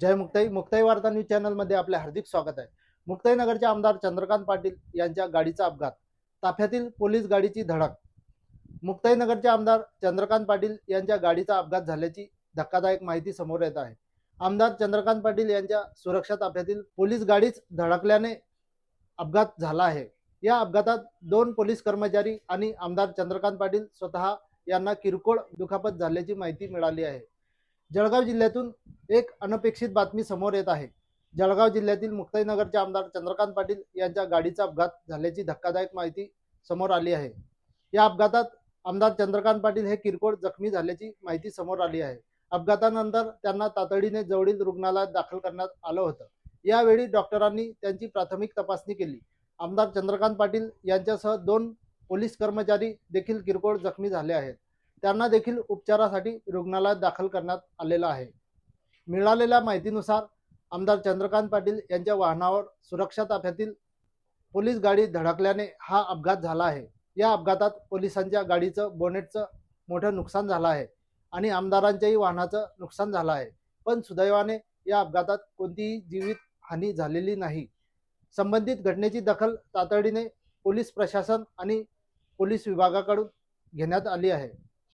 जय मुक्ताई मुक्ताई वार्ता न्यूज चॅनलमध्ये आपले हार्दिक स्वागत आहे. मुक्ताईनगरचे आमदार चंद्रकांत पाटील यांच्या गाडीचा अपघात ताफ्यातील पोलीस गाडीची धडक. मुक्ताईनगरचे आमदार चंद्रकांत पाटील यांच्या गाडीचा अपघात झाल्याची धक्कादायक माहिती समोर येत आहे. आमदार चंद्रकांत पाटील यांच्या सुरक्षा ताफ्यातील पोलीस गाडीच धडकल्याने अपघात झाला आहे. या अपघातात दोन पोलीस कर्मचारी आणि आमदार चंद्रकांत पाटील स्वतः यांना किरकोळ दुखापत झाल्याची माहिती मिळाली आहे. जळगाव जिल्ह्यातून एक अनपेक्षित बातमी समोर येत आहे. जळगाव जिल्ह्यातील मुक्ताईनगरचे आमदार चंद्रकांत पाटील यांच्या गाडीचा अपघात झाल्याची धक्कादायक माहिती समोर आली आहे. या अपघातात आमदार चंद्रकांत पाटील हे किरकोळ जखमी झाल्याची माहिती समोर आली आहे. अपघातानंतर त्यांना तातडीने जवळील रुग्णालयात दाखल करण्यात आलं होतं. यावेळी डॉक्टरांनी त्यांची प्राथमिक तपासणी केली. आमदार चंद्रकांत पाटील यांच्यासह दोन पोलीस कर्मचारी देखील किरकोळ जखमी झाले आहेत. त्यांना देखील उपचारासाठी रुग्णालयात दाखल करण्यात आलेलं आहे. मिळालेल्या माहितीनुसार आमदार चंद्रकांत पाटील यांच्या वाहनावर सुरक्षा ताफ्यातील पोलीस गाडी धडकल्याने हा अपघात झाला आहे. या अपघातात पोलिसांच्या गाडीचं बोनेटचं मोठं नुकसान झालं आहे आणि आमदारांच्याही वाहनाचं नुकसान झालं आहे. पण सुदैवाने या अपघातात कोणतीही जीवित हानी झालेली नाही. संबंधित घटनेची दखल तातडीने पोलीस प्रशासन आणि पोलीस विभागाकडून घेण्यात आली आहे.